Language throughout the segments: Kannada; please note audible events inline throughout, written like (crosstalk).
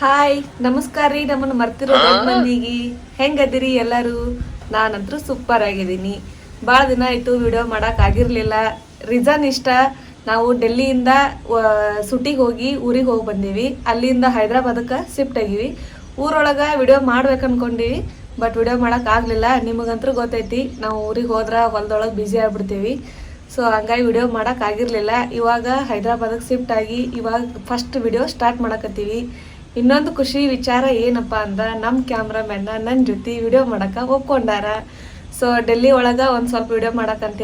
ಹಾಯ್ ನಮಸ್ಕಾರ ರೀ ನಮ್ಮನ್ನು ಮರ್ತಿರೋ ಮಂದಿಗೆ ಹೆಂಗದಿರಿ ಎಲ್ಲಾರು? ನಾನಂತೂ ಸೂಪರ್ ಆಗಿದ್ದೀನಿ. ಭಾಳ ದಿನ ಆಯ್ತು ವಿಡಿಯೋ ಮಾಡಕ್ ಆಗಿರ್ಲಿಲ್ಲ. ರೀಸನ್ ಇಷ್ಟ ನಾವು ಡೆಲ್ಲಿಯಿಂದ ಸುಟಿಗೆ ಹೋಗಿ ಊರಿಗೆ ಹೋಗಿ ಬಂದೀವಿ. ಅಲ್ಲಿಂದ ಹೈದ್ರಾಬಾದಕ್ಕೆ ಶಿಫ್ಟ್ ಆಗಿವಿ. ಊರೊಳಗೆ ವಿಡಿಯೋ ಮಾಡ್ಬೇಕು ಅನ್ಕೊಂಡಿವಿ ಬಟ್ ವಿಡಿಯೋ ಮಾಡಕ್ ಆಗಲಿಲ್ಲ. ನಿಮಗಂತೂ ಗೊತ್ತೈತಿ ನಾವು ಊರಿಗೆ ಹೋದ್ರೆ ಹೊಲದೊಳಗೆ ಬ್ಯುಸಿ ಆಗಿಬಿಡ್ತೀವಿ. ಸೊ ಹಂಗಾಗಿ ವಿಡಿಯೋ ಮಾಡೋಕ್ಕಾಗಿರಲಿಲ್ಲ ಆಗಿರ್ಲಿಲ್ಲ. ಇವಾಗ ಹೈದ್ರಾಬಾದಕ್ಕೆ ಶಿಫ್ಟ್ ಆಗಿ ಇವಾಗ ಫಸ್ಟ್ ವಿಡಿಯೋ ಸ್ಟಾರ್ಟ್ ಮಾಡಕತ್ತೀವಿ. ಇನ್ನೊಂದು ಖುಷಿ ವಿಚಾರ ಏನಪ್ಪ ಅಂದ್ರೆ ನಮ್ಮ ಕ್ಯಾಮ್ರಾಮ್ಯಾನ ನನ್ನ ಜೊತೆ ವಿಡಿಯೋ ಮಾಡಕ್ಕೆ ಒಪ್ಕೊಂಡಾರ. ಸೊ ಡೆಲ್ಲಿ ಒಳಗೆ ಒಂದು ಸ್ವಲ್ಪ ವಿಡಿಯೋ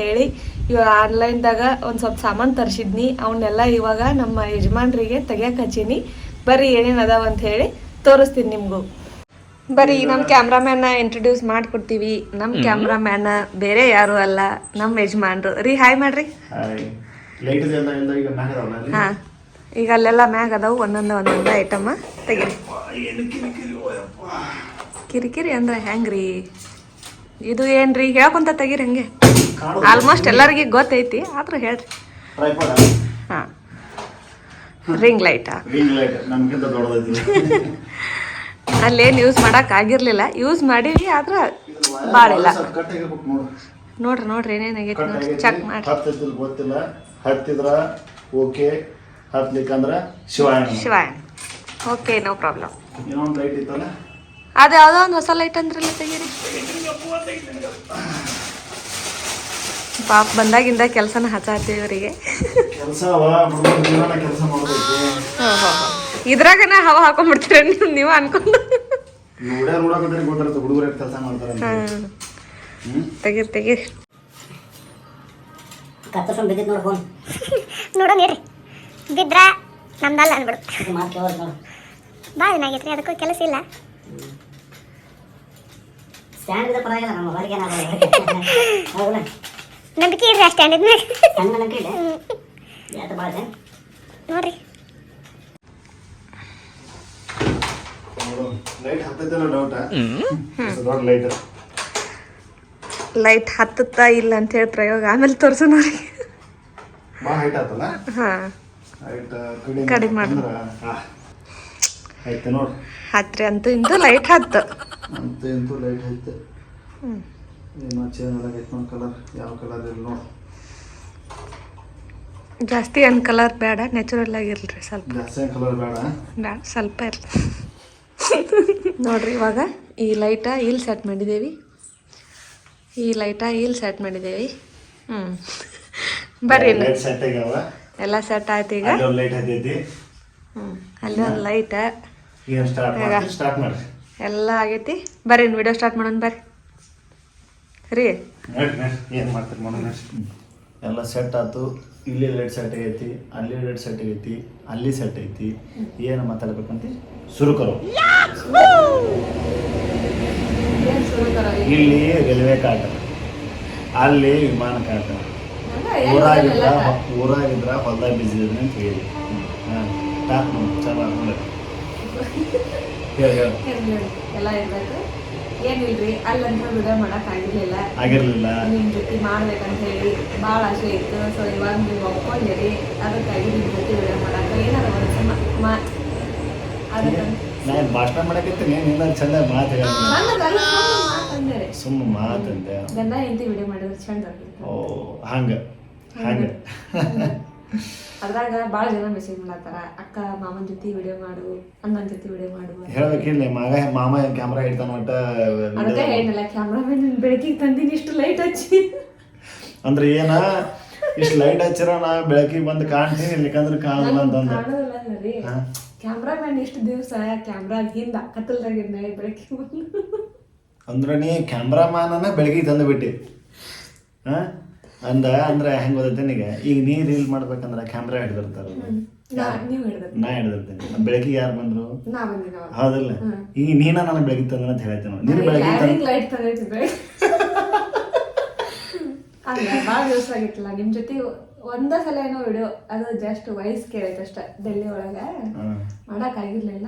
ಹೇಳಿ ಇವಾಗ ಆನ್ಲೈನ್ದಾಗ ಒಂದು ಸ್ವಲ್ಪ ಸಾಮಾನು ತರಿಸಿದ್ನಿ. ಅವನ್ನೆಲ್ಲ ಇವಾಗ ನಮ್ಮ ಯಜಮಾನ್ರಿಗೆ ತೆಗಿಯಕ್ಕೆ ಹಚ್ಚೀನಿ. ಬರ್ರಿ ಏನೇನು ಅದಾವ ಅಂತ ಹೇಳಿ ತೋರಿಸ್ತೀನಿ ನಿಮಗೂ. ಬರೀ ನಮ್ಮ ಕ್ಯಾಮ್ರಾಮ್ಯಾನ ಇಂಟ್ರೊಡ್ಯೂಸ್ ಮಾಡಿಕೊಡ್ತೀವಿ. ನಮ್ಮ ಕ್ಯಾಮ್ರಾಮ್ಯಾನ ಬೇರೆ ಯಾರು ಅಲ್ಲ ನಮ್ಮ ಯಜಮಾನ್ರು. ರೀ ಹಾಯ್ ಮಾಡ್ರಿ. ಹಾಂ. ಈಗ ಅಲ್ಲೆಲ್ಲ ಮ್ಯಾಗ ಅದಾವು ಒಂದೊಂದು ಒಂದೊಂದು ಐಟಮ್ ತೆಗೀರಿ. ಕಿರಿಕಿರಿ ಅಂದ್ರೆ ಹೆಂಗ್ರಿ? ಇದು ಏನ್ರಿ? ಹೇಳ್ಕೊಂತ ತೆಗೀರಿ ಹಂಗೆ. ಆಲ್ಮೋಸ್ಟ್ ಎಲ್ಲರಿಗೆ ಗೊತ್ತೈತಿ ಆದ್ರೂ ಹೇಳ್ರಿ. ಹಾಂ. ರಿಂಗ್ ಲೈಟಾ ಅಲ್ಲೇನು ಯೂಸ್ ಮಾಡಕ್ ಆಗಿರ್ಲಿಲ್ಲ. ಯೂಸ್ ಮಾಡಿ ಆದ್ರೆ ಬಾಳಿಲ್ಲ. ನೋಡ್ರಿ ನೋಡ್ರಿ ಏನೇನಾಗೈತಿ ನೋಡ್ರಿ. ಚೆಕ್ ಮಾಡಿ. ಹತ್ತಿದ್ರ ಓಕೆ ಹತ್ಲಿಕ್ಕಂದ್ರ ಶಿವಾಯಣ. ಶಿವಾಯಣ. ಓಕೆ ನೋ ಪ್ರಾಬ್ಲಮ್ ಇನ್ನೊಂದು ಲೈಟ್ ಇತ್ತಲ್ಲ? ಅದು ಯಾವುದೋ ಒಂದು ಹೊಸ ಲೈಟ್ ಅಂದ್ರಲ್ಲ ತೆಗೀರಿ. ಪಾಪ ಬಂದಾಗಿಂದ ಕೆಲಸನ ಹಚ್ಚಾತೀವಿ ಅವರಿಗೆ. ಕೆಲಸ ಜೀವನ ಕೆಲಸ ಇದ್ರಾಗನ ಹವಾ ಹಾಕೊಂಡ್ಬಿಡ್ತೀರ ನೀವು ನೀವು ಅನ್ಕೊಂಡು. ನೋಡ್ಯಾರ ನೋಡಕಂದ್ರೆ ಗೊತ್ತಿರುತ್ತೆ ಹುಡುಗರ ಕೆಲಸ ಮಾಡ್ತಾರೆ ತೆಗೀರಿ ತೆಗೀರಿ. ಕತ್ತರ್ಸ್ಕೊಂಡ್ ನೋಡು ಫೋನ್ ನೋಡೋಣ ಇರ್ರಿ ಬಿದ್ರ ನಮ್ದಲ್ಲ ಅನ್ಬಿಡು. ನೋಡು. ಭಾಳ ದಿನ ಆಗೈತ್ರಿ ಅದಕ್ಕೂ ಕೆಲಸ ಇಲ್ಲ. ನಂಬಿಕೆ ಇರ್ರಿ ಜನ ನೋಡ್ರಿ. ನೋಡು ಲೈಟ್ ಹತ್ತೈತಲ್ಲ ಡೌಟ್ ದೊಡ್ಡ ಲೈಟ್ ಲೈಟ್ ಹತ್ತುತ್ತಾ ಇಲ್ಲ ಅಂತ ಹೇಳಿ ಪ್ರಯೋಗ ಆಮೇಲೆ ತೋರ್ಸೋಣ ನೋಡಿ. ಭಾಳ ಹೈಟ್ ಆತಲ್ಲ? ಹಾ. ಕಡಿಮೆ ಮಾಡು. ಅಂದ್ರ, ಆ, ಐತೆ ಹತ್ರಿ ಅಂತೂ ಇಂತೂ ಲೈಟ್ ಹತ್ತು ಅಂತ ಎಂತೂ ಲೈಟ್ ಐತೆ ಏನೋ ಚೇಂಜ್ ಆಗೈತೆ ನೋಡಿ ಕಲರ್ ಯಾವ ಕಲರ್ ಇಲ್ಲ ನೋಡು. ಜಾಸ್ತಿ ಏನು ಕಲರ್ ಬೇಡ ನ್ಯಾಚುರಲ್ ಆಗಿರ್ಲಿ ಸ್ವಲ್ಪ. ಜಾಸ್ತಿ ಕಲರ್ ಬೇಡ? ಬೇಡ ಸ್ವಲ್ಪ ಇರಲಿ. ನೋಡ್ರಿ ಇವಾಗ ಈ ಲೈಟ ಇಲ್ಲಿ ಸೆಟ್ ಮಾಡಿದ್ದೇವೆ ಈ ಲೈಟ ಇಲ್ಲಿ ಸೆಟ್ ಮಾಡಿದ್ದೇವೆ ಹ್ಞೂ ಬರ್ರಿ. ಲೈಟ್ ಸೆಟ್ ಆಗ್ಯಾವ? ಎಲ್ಲ ಸೆಟ್ ಆಯ್ತು ಈಗ? ಅಲ್ಲಿ ಲೈಟ್ ಹತ್ತೈತಿ ಹ್ಞೂ ಅಲ್ಲಿ ಒಂದು ಲೈಟ್ ಏನು ಸ್ಟಾರ್ಟ್ ಮಾಡಿ. ಸ್ಟಾರ್ಟ್ ಎಲ್ಲ ಆಗೈತಿ? ಬರ್ರಿ ವಿಡಿಯೋ ಸ್ಟಾರ್ಟ್ ಮಾಡೋಣ ಬರ್ರಿ. ರೀ ಏನು ಮಾಡ್ತೀರಿ ಮಾಡೋಣ? ಎಲ್ಲ ಸೆಟ್ ಆಯ್ತು. ಇಲ್ಲಿ ಲೈಟ್ ಸೆಟ್ ಆಗೈತಿ ಅಲ್ಲಿ ಲೈಟ್ ಸೆಟ್ ಆಗೈತಿ ಅಲ್ಲಿ ಸೆಟ್ ಐತಿ ಏನು ಮಾತಾಡ್ಬೇಕಂತ ಶುರು ಕರೋ. ಇಲ್ಲಿ ರೈಲ್ವೆ ಕಾಟ. ಅಲ್ಲಿ ವಿಮಾನ ಕಾಟ. ಊರಾಗಿದ್ರ ಊರಾಗಿದ್ರ ಹೊಲ್ದಾಗ ಬಿಸಿ ಅಂತ ಹೇಳಿ. ಹಾಂ ಟಾಕ್ ನೋಡಿ ಚಲೋ ನೋಡಿ. ಹೇಳಿ ಹೇಳಿ. ಎಲ್ಲ ಇರ್ಬೇಕು ಏನಿಲ್ರಿ ಅಲ್ಲಂತ ವಿಡಿಯೋ ಮಾಡಕ್ ಆಗಿರ್ಲಿಲ್ಲ. ಆಗಿರ್ಲಿಲ್ಲ. ನಿಮ್ ಜೊತೆ ಮಾಡ್ಬೇಕಂತ ಹೇಳಿ ಭಾಳ ಆಸೆ ಇತ್ತು. ಸೊ ಇವಾಗ ನೀವು ಒಪ್ಕೊಂಡಿರಿ. ಅದಕ್ಕಾಗಿ ನಿಮ್ ಜೊತೆ ವಿಡಿಯೋ ಮಾಡಾಕ. ಏನಾರ ಅದಕ್ಕೆ ನಾನು ಭಾಷಣ ಮಾಡಕತ್ತೀನಿ? ನಿನ್ನ ಚಂದ ಮಾತು ಸುಮ್ಮ ಮಾತಂದೆ ಗಂಡ ಹೆಂಡತಿ ವಿಡಿಯೋ ಮಾಡಿದ್ರೆ ಚಂದ. ಓ ಹಂಗ. ಹಂಗ. ಅದ್ರಾಗ ಭಾಳ ಜನ ಮೆಸೇಜ್ ಮಾಡತ್ತಾರ ಅಕ್ಕ ಮಾಮನ ಜೊತೆ ವಿಡಿಯೋ ಮಾಡು ಅಣ್ಣನ ಜೊತೆ ವಿಡಿಯೋ ಮಾಡು. ಹೇಳ್ಬೇಕಿಲ್ಲ ಮಗ ಮಾಮ ಕ್ಯಾಮ್ರಾ ಇಡ್ತಾನ ಒಟ್ಟ ಅದಕ್ಕೆ ಹೇಳಿಲ್ಲ ಕ್ಯಾಮ್ರಾಮನ್ ಬೆಳಕಿಗೆ ತಂದಿನಿ ಇಷ್ಟು ಲೈಟ್ ಹಚ್ಚಿ. ಅಂದ್ರೆ ಏನ? ಇಷ್ಟು ಲೈಟ್ ಹಚ್ಚಿರ ನಾ ಬೆಳಕಿಗೆ ಬಂದು ಕಾಣ್ತೀನಿ ಇಲ್ಲಿಕಂದ್ರೆ ಕಾಣಲ್ಲ ಅಂತಂದ. ಕಾಣೋದಿಲ್ಲ ರೀ. ಹಾ. ಕ್ಯಾಮ್ರಾಮನ್ ಇಷ್ಟು ದಿವಸ ಕ್ಯಾಮ್ರಾ ಹಿಂದ ಕತ್ತಲ್ದಾಗಿದ್ನ ಬೆಳಕಿಗೆ ಬಂದು? ಅಂದ್ರೆ ನೀ ಕ್ಯಾಮ್ರಾಮಾನನ ಬೆಳಕಿಗೆ ತಂದು ಬಿಟ್ಟಿ ಹಾ? ಅಂದ ಅಂದ್ರೆ ಹೆಂಗ್ ಗೊತ್ತೈತೆ ನಿನಗೆ? ಈಗ ನೀ ರೀಲ್ ಮಾಡ್ಬೇಕಂದ್ರೆ ಕ್ಯಾಮ್ರಾ ಹಿಡ್ದಿರ್ತಾರ. ನಾ ಹಿಡ್ದಿರ್ತೇನೆ. ಬೆಳಕಿಗೆ ಯಾರು ಬಂದ್ರು? ಹೌದಲ್ಲ? ಈಗ ನೀನ ನಾನು ಬೆಳಗ್ಗೆ ತಂದ್ರೆ ಅಂತ ಹೇಳ್ತೇನೆ ನೀನು ಬೆಳಗ್ಗೆ (laughs) ಅಲ್ಲ ಭಾಳ ದಿವಸ ಆಗಿತ್ತಲ್ಲ. ನಿಮ್ಮ ಜೊತೆ ಒಂದ ಸಲ ಏನೋ ವಿಡಿಯೋ ಅದು ಜಸ್ಟ್ ವಾಯ್ಸ್ ಕೇಳೈತೆ ಅಷ್ಟ ಡೆಲ್ಲಿ ಒಳಗ. ಮಾಡಕ್ ಆಗಿರ್ಲಿಲ್ಲ.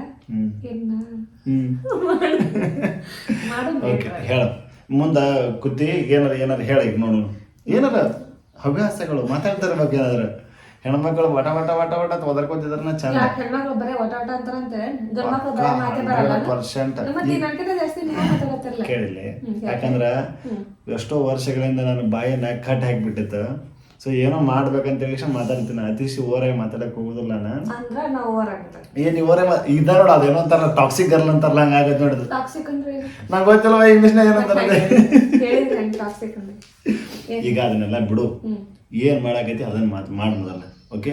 ಇನ್ನ (laughs) ಮಾಡು ಹೇಳ. ಮುಂದ ಕುತ್ತಿ ಏನಾರ ಏನಾರ ಹೇಳ ಈಗ ನೋಡು. ಏನಾರ ಹವ್ಯಾಸಗಳು ಮಾತಾಡ್ತಾರ ಬಗ್ಗೆ ಆದ್ರೆ. ಹೆಣ್ಮಕ್ಳು ವಟ ವಟ ವಟ ವಟ ಒದರ್ಕೊತಿದ್ರ ಚಂದ ಹೆಣ್ಮಕ್ಳು ಬರೇ ಅಂತಾರಂತೆ? ಬರೇ ಮಾತೇ ಬರಲ್ಲ. ಪರ್ಸೆಂಟ್ ಕೇಳಿಲ್ಲ. ಯಾಕಂದ್ರ ಎಷ್ಟೋ ವರ್ಷಗಳಿಂದ ನಾನು ಬಾಯನ್ನ ಕಟ್ ಹಾಕ್ಬಿಟ್ಟಿತ್ತು. ಸೊ ಏನೋ ಮಾಡ್ಬೇಕಂತ ಹೇಳಿ ಮಾತಾಡ್ತೀನಿ. ಅತಿಶಿ ಓರಾಗಿ ಮಾತಾಡಕ್ ಹೋಗುದಿಲ್ಲ ನಾನು. ಏನ್ ಓರೇ ಇದ ನೋಡ ಅದೇನೋ ಅಂತಾರ ಟಾಕ್ಸಿಕ್ ಗರ್ಲ್ ಅಂತಾರಲ್ಲ ಹಂಗಾಗತ್ತೆ ನೋಡಿದ್ ಟಾಕ್ಸಿಕ್ ಅಂದ್ರೆ ಏನು? ನಂಗೆ ಗೊತ್ತಿಲ್ಲ ಇಂಗ್ಲೀಷ್ನಾಗ ಏನಂತಾರ (laughs) ಹೆಂಗ್ ಈಗ ಅದನ್ನೆಲ್ಲ ಬಿಡು. ಏನ್ ಮಾಡಾಕೈತಿ ಅದನ್ನ ಮಾತು ಮಾಡೋದಲ್ಲ ಓಕೆ.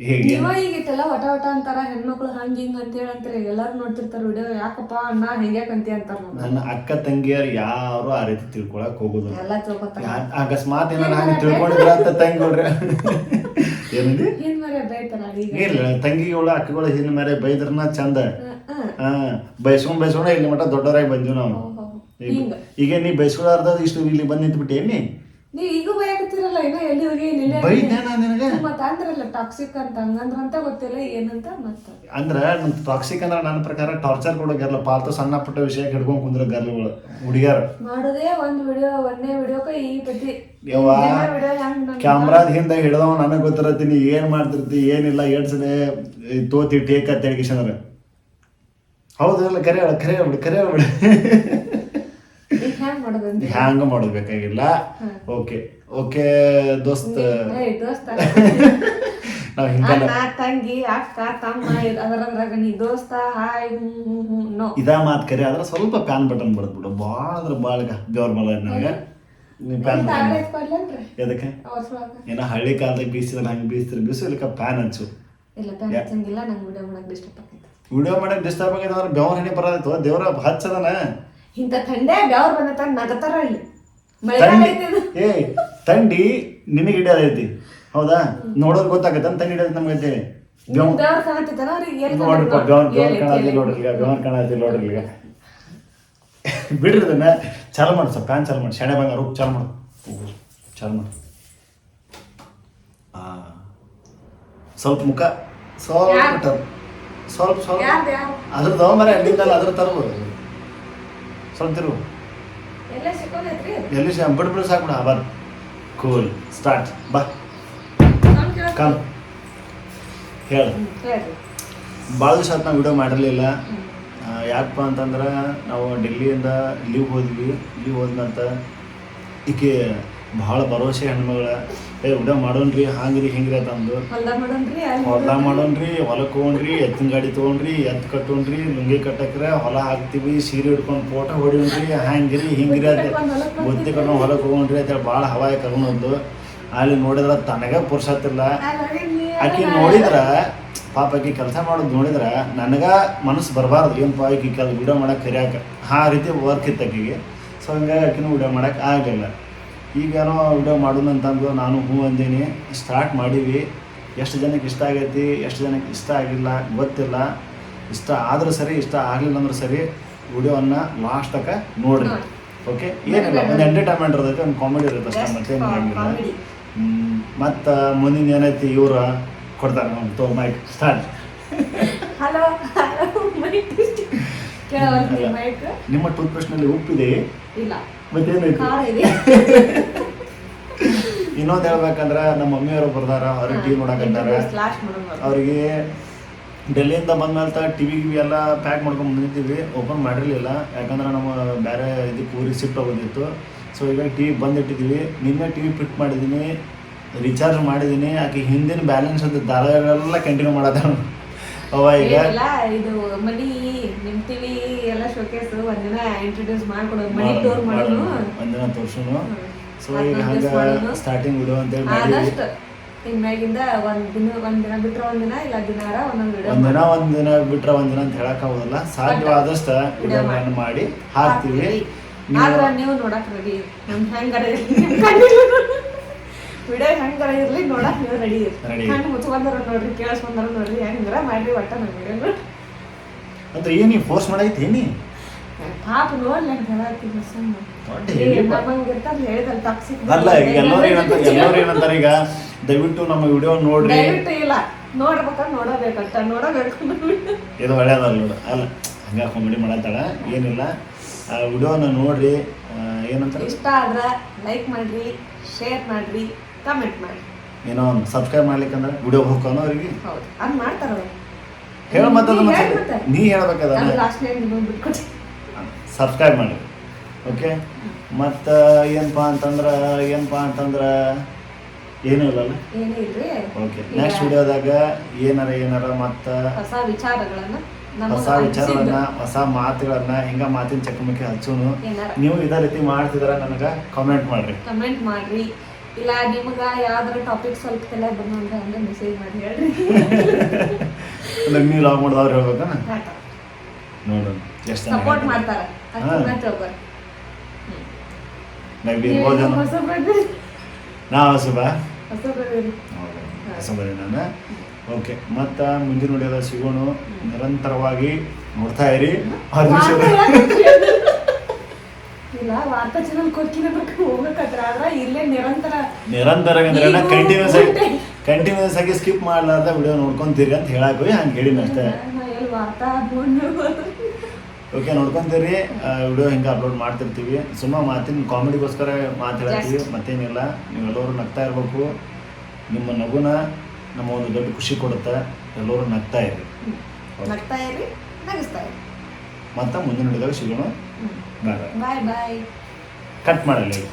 ಹೇಗೆ? ನೀವ ಈಗಿಟ್ಟೆಲ್ಲ ಒಟ ಒಟ ಅಂತಾರ ಹೆಣ್ಮಕ್ಳು ಹಂಗ ಹಿಂಗ ಅಂತ ಹೇಳಿ ಅಂತಾರೆ ಎಲ್ಲಾರು ನೋಡ್ತಿರ್ತಾರ ವಿಡಿಯೋ ಯಾಕಪ್ಪ ಅಣ್ಣ ಹೆಂಗ್ಯಾಕಂತಿ ಅಂತಾರ ನನ್ನ ಅಕ್ಕ ತಂಗಿಯರು ಯಾರು ಆ ರೀತಿ ತಿಳ್ಕೊಳಕ್ ಹೋಗುದು ಎಲ್ಲ ತಿಳ್ಕೊತಾರ. ಅಕಸ್ಮಾತ್ ಏನಾರ ತಂಗಿ ತಿಳ್ಕೊಂಡಿದ್ರ ಅಂತ ತಂಗಿಗಳ್ರಿ. ಏನಂದಿ? ಏನ್ ಮರ ಬೈತಾರ ಈಗ? ಇಲ್ಲ ತಂಗಿಗಳ ಅಕ್ಕಗಳು ಹಿಂದ ಮೇಲೆ ಬೈದ್ರನ ಚಂದ. ಆ ಹ. ಬೈಸ್ಕೊಂಡ್ ಬೈಸ್ಕೊಂಡ ಇಲ್ಲಿ ಮಟ್ಟ ದೊಡ್ಡವರಾಗಿ ಬಂದ್ವಿ ನಾವು. ಈಗ- ಹಿಂಗ. ಈಗ ನೀ ಬೈಸ್ಕೊಳಾರ್ದ ಇಷ್ಟು ಇಲ್ಲಿ ಬಂದ್ ಏನಿ ನೀ ಈಗ ಬಯಕತ್ತಿರಲ್ಲ ಇನ್ನ ಎಲ್ಲಿ ಹೋಗಿ ನಿಲ್ಲ ನಾನು ನಿನಗೆ? ಮತ್ತ ಅಂದ್ರಲ್ಲ ಟಾಕ್ಸಿಕ್ ಅಂತ ಹಂಗಂದ್ರ ಅಂತ ಗೊತ್ತಿಲ್ಲ ಏನಂತ ಮತ್ತ. ಅಂದ್ರ ನಮ್ ಟಾಕ್ಸಿಕ್ ಅಂದ್ರ ನನ್ನ ಪ್ರಕಾರ ಟಾರ್ಚರ್ ಕೊಡೋಗಿರಲ್ಲ ಪಾಲ್ತು ಸಣ್ಣ ಪುಟ್ಟ ವಿಷಯ ಹಿಡ್ಕೊಂಡ್ ಕುಂದ್ರ ಗರ್ಲ್ಗಳು ಹುಡುಗಿಯರು. ಮಾಡದೇ ಒಂದ್ ವಿಡಿಯೋ ಒಂದೇ ವಿಡಿಯೋಕ ಈ ಪ್ರತಿ ಯವ್ವ ಕ್ಯಾಮ್ರಾದ ಹಿಂದೆ ಹಿಡ್ದವ ನನಗೆ ಗೊತ್ತಿರತ್ತೀನಿ ಏನ್ ಮಾಡ್ತಿರ್ತಿ ಏನಿಲ್ಲ ಎಡ್ಸದೆ ತೋತಿ ಟೇಕ್ ಅಂತ ಹೇಳಿಕಿಶಂದ್ರ ಹೌದು ಇಲ್ಲ ಕರೆ ಹೇಳ ಕರೆ ಹೇಳ್ಬಿಡು ಕರೆ ಹೇಳ್ಬಿಡಿ ಮಾಡೋದಂತ. ಹ್ಯಾಂಗ ಮಾಡೋದ್ಬೇಕಾಗಿಲ್ಲ ಓಕೆ. ಓಕೆ ದೋಸ್ತ್. ದೋಸ್ತ. ನಾವು ಹಿಂಗೆಲ್ಲ. ತಂಗಿ ಅಕ್ಕ ತಮ್ಮ ಅದರದ್ರಾಗ ನೀ ದೋಸ್ತ ಹಾಯ್ ನೋ. ಇದ ಮಾತ್ ಕರೆ ಆದ್ರೆ ಸ್ವಲ್ಪ ಪ್ಯಾನ್ ಬಟನ್ ಬಡ್ದ್ಬಿಡು. ಭಾಳ ಅಂದ್ರೆ ಭಾಳ ಬೆವ್ರ ಮಲ ನನಗೆ. ಪ್ಯಾನ್ ಎದಕ್ಕೆ? ಏನೋ ಹಳ್ಳಿ ಕಾಲದಾಗ ಬೀಸಿದ್ರೆ ಹಂಗೆ ಬೀಸ್ತಿರ ಬೀಸು ಇಲ್ಲಕ ಪ್ಯಾನ್ ಹಚ್ಚು ಇಲ್ಲ ಪ್ಯಾನ್ ಹಚ್ಚಂಗಿಲ್ಲ ನಂಗೆ ವಿಡಿಯೋ ಮಾಡಕ್ ಡಿಸ್ಟರ್ಬ್ ಆಗೈತೆ. ವಿಡಿಯೋ ಮಾಡಕ್ ಡಿಸ್ಟರ್ಬ್ ಆಗೈತೆ ಅಂದ್ರೆ ಬೆವ್ರ ಹಣಿ ಬರೋದಿತ್ತು ದೇವ್ರ ಹಚ್ಚದನ? ಇಂಥ ಥಂಡೆ ಅವ್ರು ಬಂದ ನಗತಾರ ಇಲ್ಲಿ. ಮಳೆಗಾಲ ತಂಡಿ ಐತಿ ಇದು. ಏ ತಂಡಿ ನಿನಗೆ ಹಿಡಿಯೋದೈತಿ ಹೌದಾ? ನೋಡೋದ್ ಗೊತ್ತಾಗತ್ತೆ ತಂಡಿ ಹಿಡಿಯೋದು ನಮ್ಗೆ ಅಂತೇಳಿ ಅವ್ರಿಗೆ ನೋಡ್ರಿಪ್ಪ ಕಾಣತಿ ನೋಡ್ರಿ ಈಗ ಬೆವನ್ ಕಾಣತಿ ನೋಡ್ರಿ ಈಗ. ಬಿಡ್ರಿ ಅದನ್ನ ಚಾಲು ಮಾಡು ಸ್ವಲ್ಪ ಫ್ಯಾನ್ ಚಾಲು ಮಾಡಿ. ಶೆಣೆ ಬಂಗಾರ ಚಾಲು ಮಾಡು. ಹೋಗು, ಚಾಲು ಮಾಡು. ಆ ಸ್ವಲ್ಪ ಮುಖ ಸ್ವಲ್ಪ ಯಾರ್? ಸ್ವಲ್ಪ ಸ್ವಲ್ಪ ಯಾರ್ದು ಯಾರು ಅದ್ರ ತಗೊಂಬರ ಅಲ್ಲಿಂದಲ್ಲ ಅದ್ರ ತರ್ಬೋದು. ಸ್ವಲ್ಪ ಎಲ್ಲ ಶ ಬಿಡ್ ಬಿಡು ಸಾಕು ಬಿಡ ಬರ್ ಕೂಲ್ ಸ್ಟಾರ್ಟ್ ಬಾ. ಕಮ್ ಹೇಳು. ಭಾಳ ದಿವಸ ಆಯ್ತು ನಾವು ವಿಡಿಯೋ ಮಾಡಿರಲಿಲ್ಲ. ಯಾಕಪ್ಪ ಅಂತಂದ್ರೆ ನಾವು ಡೆಲ್ಲಿಯಿಂದ ಲೀವ್ ಹೋದ್ವಿ. ಲೀವ್ ಹೋದ್ನಂತ ಈಕೆ ಭಾಳ ಭರವಸೆ ಹೆಣ್ಮಗಳ. ಏ ಉಡ ಮಾಡೋಣ್ರಿ ಹಂಗ್ರಿ ಹಿಂಗ್ರಿ ಅಂತಂದು ಹೊಲ ಮಾಡೋಣ್ರಿ ಹೊಲಕ್ಕೆ ಹೋಗ್ರಿ ಎತ್ತಿನ ಗಾಡಿ ತೊಗೊಂಡ್ರಿ ಎತ್ತು ಕಟ್ಟೋಣ್ರಿ ಲುಂಗಿ ಕಟ್ಟಕ್ರೆ ಹೊಲ ಹಾಕ್ತೀವಿ ಸೀರೆ ಹಿಡ್ಕೊಂಡು ಫೋಟೋ ಹೊಡಿಯೋಣ್ರಿ ಹ್ಯಾಂಗ್ರಿ ಹಿಂಗ್ರಿ ಅಂತ. ಬುದ್ಧಿ ಕಟ್ಟೋ ಹೊಲಕ್ಕೆ ಹೋಗೋಣ್ರಿ ಅಂತೇಳಿ ಭಾಳ ಹವಾಯ ಕರ್ಕೊಂಡು ಅಲ್ಲಿ ನೋಡಿದ್ರೆ ತನಗ ಪುರ್ಸತ್ತಿಲ್ಲ. ಆಕಿ ನೋಡಿದ್ರ ಪಾಪ ಆಕಿ ಕೆಲಸ ಮಾಡೋದು ನೋಡಿದ್ರ ನನಗ ಮನಸ್ಸು ಬರಬಾರ್ದು. ಏನು ಪಾಕಿ ಕೆಲ ವಿಡಿಯೋ ಮಾಡಕ್ ಕರಿಯಾಕ? ಆ ರೀತಿ ವರ್ಕ್ ಇತ್ತು ಆಕಿಗೆ. ಸೊ ಹಂಗಾಗಿ ಆಕಿನೂ ವಿಡಿಯೋ ಮಾಡಕ್ ಆಗಲಿಲ್ಲ. ಈಗೇನೋ ವಿಡಿಯೋ ಮಾಡೋಣ ಅಂತಂದು ನಾನು ಹೂ ಅಂದೀನಿ. ಸ್ಟಾರ್ಟ್ ಮಾಡೀವಿ ಎಷ್ಟು ಜನಕ್ಕೆ ಇಷ್ಟ ಆಗೈತಿ ಎಷ್ಟು ಜನಕ್ಕೆ ಇಷ್ಟ ಆಗಿಲ್ಲ ಗೊತ್ತಿಲ್ಲ. ಇಷ್ಟ ಆದರೂ ಸರಿ ಇಷ್ಟ ಆಗಲಿಲ್ಲ ಅಂದ್ರೆ ಸರಿ ವಿಡಿಯೋವನ್ನು ಲಾಸ್ಟ್ ತಕ ನೋಡ್ರಿ. ಓಕೆ ಏನಿಲ್ಲ ಒಂದು ಎಂಟರ್ಟೈನ್ಮೆಂಟ್ ಇರ್ತೈತೆ ಒಂದು ಕಾಮಿಡಿ ಇರುತ್ತೆ ಅಷ್ಟೇ ಮತ್ತೆ ಮತ್ತೇನು ಹಂಗಿಲ್ಲ. ಮತ್ತು ಮುಂದಿನ ಏನೈತಿ ಇವರು? ಕೊಡ್ತಾರೆ ನಮ್ಮ ತೋ ಮೈಕ್ ಸ್ಟಾರ್ಟ್ ಹಲೋ ನಿಮ್ಮ ಟೂತ್ ಪೇಸ್ಟ್ನಲ್ಲಿ ಉಪ್ಪಿದೆ? ಇಲ್ಲ. ಮತ್ತೇನೈತಿ? (laughs) ಇನ್ನೊಂದು ಹೇಳ್ಬೇಕಂದ್ರ ನಮ್ಮ ಮಮ್ಮಿಯವರು ಬರ್ದಾರ ಅವ್ರಿಗೆ ಟಿವಿ ನೋಡಕಂತಾರ ಅವ್ರಿಗೆ ಡೆಲ್ಲಿಯಿಂದ ಬಂದ್ಮೇಲೆ ಟಿವಿ ಗಿವಿ ಎಲ್ಲ ಪ್ಯಾಕ್ ಮಾಡ್ಕೊಂಡು ಬಂದಿದ್ದೀವಿ. ಓಪನ್ ಮಾಡಿರಲಿಲ್ಲ. ಯಾಕಂದ್ರೆ ನಮ್ಮ ಬೇರೆ ಇದಕ್ಕೆ ಊರಿಗೆ ಶಿಫ್ಟ್ ಆಗೋದಿತ್ತು ಸೊ ಈಗ ಟಿವಿ ಬಂದಿಟ್ಟಿದ್ದೀವಿ. ನಿನ್ನೆ ಟಿವಿ ಫಿಟ್ ಮಾಡಿದ್ದೀನಿ. ರಿಚಾರ್ಜ್ ಮಾಡಿದ್ದೀನಿ. ಆಕೆ ಹಿಂದಿನ ಬ್ಯಾಲೆನ್ಸ್ ಅಂತ ದಾರಗಳೆಲ್ಲ ಕಂಟಿನ್ಯೂ ಮಾಡತ್ತ ಅವ ಈಗ ಇದು ಮನಿ ನಿಮ್ ಟಿವಿ ಒಂದಿನ ಇಂಟ್ರೊಡ್ಯೂಸ್ ಮಾಡ್ಕೊಡೋದು ಮನಿ ಟೂರ್ ಮಾಡೋದು. ಒಂದಿನ ತೋರ್ಸುನು. ಸೊ ಈಗ. ಹಂಗ ಸ್ಟಾರ್ಟಿಂಗ್ ವಿಡಿಯೋ ಅಂತ ಹೇಳಿ ಆದಷ್ಟು ಮ್ಯಾಗಿಂದ ಒಂದ್ ದಿನ ಒಂದ್ ದಿನ ಬಿಟ್ರೆ ಒಂದ್ ದಿನ ಇಲ್ಲ ದಿನಾರ ಒಂದೊಂದ್ ವಿಡಿಯೋ ಒಂದಿನ ಒಂದಿನ ಬಿಟ್ರ ಒಂದಿನ ಅಂತ ಹೇಳಕ್ ಆಗೋದಿಲ್ಲ. ಸಾಧ್ಯವಾದಷ್ಟು ವಿಡಿಯೋಗಳನ್ನು ಮಾಡಿ. ಹಾಕ್ತೀವಿ. ಆದ್ರೆ ನೀವು ನೋಡಕ್ ರೆಡಿ ನಮ್ ಹೆಂಗಾರ ವಿಡಿಯೋ ಹೆಂಗಾರ ಇರ್ಲಿ. ನೋಡಕ್ ನೀವು ರೆಡಿ ರೆಡಿ ಕಣ್ಣು ಮುಚ್ಕೊಂಡಾರ ನೋಡ್ರಿ ಕೇಳಿಸ್ಕೊಂಡಾರ ನೋಡ್ರಿ ಹೆಂಗಾರ ಮಾಡ್ರಿ ಒಟ್ಟ ನಮ್ ವಿಡಿಯೋ ಅಂದ್ರೆ ಏನು ಫೋರ್ಸ್ ಮಾಡೈತಿ ನೀ ಪಾಪ ನೋಡ್ಲಿ ಅಂತ ಹೇಳತ್ತೀನಿ ಸುಮ್ಮನೆ ದೊಡ್ಡ ಏ, heavy ಬಾ- ನಮ್ಮಂಗ್ ಇರ್ತಾರ ಹೇಳಿದಲ್ ಟಾಕ್ಸಿಕ್ ಅಲ್ಲ ಈಗ ಎಲ್ಲರೂ ಏನಂತ ಎಲ್ಲರೂ ಏನಂತಾರೆ ಈಗ? ದಯವಿಟ್ಟು ನಮ್ಮ ವಿಡಿಯೋ ನೋಡ್ರಿ. ದಯವಿಟ್ಟು ಇಲ್ಲ. ನೋಡ್ಬೇಕಂತ ನೋಡಬೇಕಂತ ನೋಡಬೇಕು ಇದು ಒಳ್ಳೇದಲ್ಲ ನೋಡು. ಅಲ್ಲ ಹಂಗ ಕಾಮಿಡಿ ಮಾಡತ್ತಾಳ ಏನಿಲ್ಲ. ಆ ವಿಡಿಯೋನ ನೋಡ್ರಿ. ಏನಂತ ಏನಂತಾರೆ? ಇಷ್ಟ ಆದ್ರ ಲೈಕ್ ಮಾಡ್ರಿ ಶೇರ್ ಮಾಡ್ರಿ ಕಮೆಂಟ್ ಮಾಡ್ರಿ. ಏನೋ ಒಂದು ಸಬ್ಸ್ಕ್ರೈಬ್ ಮಾಡ್ಲಿಕ್ಕಂದ್ರೆ ವಿಡಿಯೋ ಹೋಗೋನು ಅವ್ರಿಗೆ? ಹೌದು ಅದು ಮಾಡ್ತಾರ ಅವ್ರು. ಹೇಳ ಮತ್ತೆ ನೀ ಹೇಳ್ಬೇಕದ ಲಾಸ್ಟ್ ಬಿಟ್ಕೊಟ್ಟೆ ಸಬ್ಸ್ಕ್ರೈಬ್ ಮಾಡಿ. ಓಕೆ ಮತ್ತು ಏನಪ್ಪ ಅಂತಂದ್ರೆ ಏನಪ್ಪ ಅಂತಂದ್ರೆ ಏನೂ ಇಲ್ಲಲ್ಲ? ಏನೇ ಇಲ್ರಿ. ಓಕೆ ನೆಕ್ಸ್ಟ್ ವಿಡಿಯೋದಾಗ ಏನಾರ ಏನಾರ ಮತ್ತು ಹೊಸ ವಿಚಾರಗಳನ್ನ ಹೊಸ ವಿಚಾರಗಳನ್ನ ಹೊಸ ಮಾತುಗಳನ್ನ ಹಿಂಗ ಮಾತಿನ ಚಕಮಕಿ ಹಚ್ಚೋನು. ನೀವು ಇದೇ ರೀತಿ ಮಾಡ್ತಿದ್ರ ನನಗೆ ಕಾಮೆಂಟ್ ಮಾಡ್ರಿ. ಕಮೆಂಟ್ ಮಾಡ್ರಿ. ಇಲ್ಲ ನಿಮಗ ಯಾವ್ದಾರ ಟಾಪಿಕ್ ಸ್ವಲ್ಪ ತಲೆ ಬಂದು ಅಂದ್ರೆ ಹಂಗೆ ಮೆಸೇಜ್ ಮಾಡಿ ಹೇಳ್ರಿ. (laughs) ನೀವು ಲಾಗ್ ಮಾಡಿದವ್ರು ಹೇಳ್ಬೇಕನ? ನೋಡು ಎಷ್ಟು ಸಪೋರ್ಟ್ ಮಾಡ್ತಾರ. ಇರ್ಬೋದೇನೋ ನಾ ಹೊಸಬ ಹೊಸಬರಿ ನಾನು? ಓಕೆ ಮತ್ತು ಮುಂದಿನ ವಿಡಿಯೋದ ಸಿಗೋಣ. ನಿರಂತರವಾಗಿ ನೋಡ್ತಾ ಇರಿ. ಇಲ್ಲ ವಾರ್ತಾ ಚಾನಲ್ ಕೊಟ್ಟಿನ ಹೋಗ್ಬೇಕಾದ್ರ. ಆದ್ರ ಇಲ್ಲೇ ನಿರಂತರ ನಿರಂತರ ಅಂದ್ರೆ ಈಗ ಕಂಟಿನ್ಯೂಸ್ ಆಗಿ ಕಂಟಿನ್ಯೂಸ್ ಆಗಿ ಸ್ಕಿಪ್ ಮಾಡಲಾರ್ದ ವಿಡಿಯೋ ನೋಡ್ಕೊಂತೀರಿ ಅಂತ ಹೇಳಕ್ ಹೋಗಿ ಹಂಗೆ ಹೇಳಿನ ಅಷ್ಟೇ ವಾರ್ತಾ ಓಕೆ ನೋಡ್ಕೊಂತೀರಿ. ವಿಡಿಯೋ ಹಿಂಗೆ ಅಪ್ಲೋಡ್ ಮಾಡ್ತಿರ್ತೀವಿ. ಸುಮ್ಮ ಮಾತಿನ ಕಾಮಿಡಿಗೋಸ್ಕರ ಮಾತಾಡ್ತೀವಿ. ಮತ್ತೇನಿಲ್ಲ. ನೀವೆಲ್ಲರೂ ನಗ್ತಾ ಇರಬೇಕು. ನಿಮ್ಮ ನಗುನ ನಮ್ಮ ಒಂದು ದೊಡ್ಡ ಖುಷಿ ಕೊಡುತ್ತೆ. ಎಲ್ಲರೂ ನಗ್ತಾ ಇರಿ. ಮತ್ತೆ ಮುಂದಿನ ಹಿಡಿದಾಗ ಸಿಗೋಣ. ಬಾಯ್ ಬಾಯ್. ಕಟ್ ಮಾಡಲ್ಲ ಈಗ